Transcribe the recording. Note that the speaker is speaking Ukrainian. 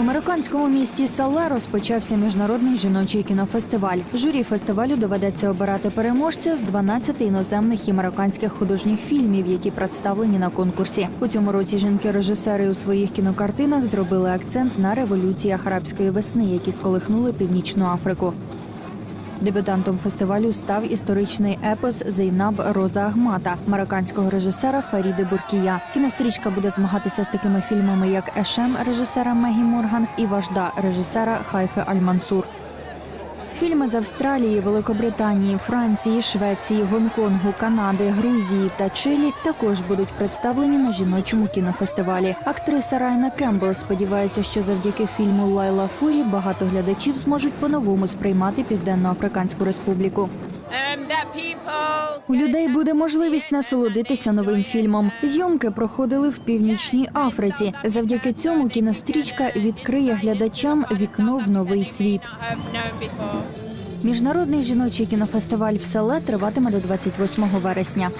У американському місті Сале розпочався міжнародний жіночий кінофестиваль. Журі фестивалю доведеться обирати переможця з 12 іноземних і американських художніх фільмів, які представлені на конкурсі. У цьому році жінки-режисери у своїх кінокартинах зробили акцент на революціях арабської весни, які сколихнули північну Африку. Дебютантом фестивалю став історичний епос Зейнаб Роза Ахмата марокканського режисера Фаріди Буркія. Кінострічка буде змагатися з такими фільмами, як Ешем режисера Мегі Морган і Важда режисера Хайфе Аль-Мансур. Фільми з Австралії, Великобританії, Франції, Швеції, Гонконгу, Канади, Грузії та Чилі також будуть представлені на жіночому кінофестивалі. Актриса Райна Кембл сподівається, що завдяки фільму Лайла Фурі багато глядачів зможуть по-новому сприймати Південно-Африканську Республіку. У людей буде можливість насолодитися новим фільмом. Зйомки проходили в північній Африці. Завдяки цьому кінострічка відкриє глядачам вікно в новий світ. Міжнародний жіночий кінофестиваль в селе триватиме до 28 вересня.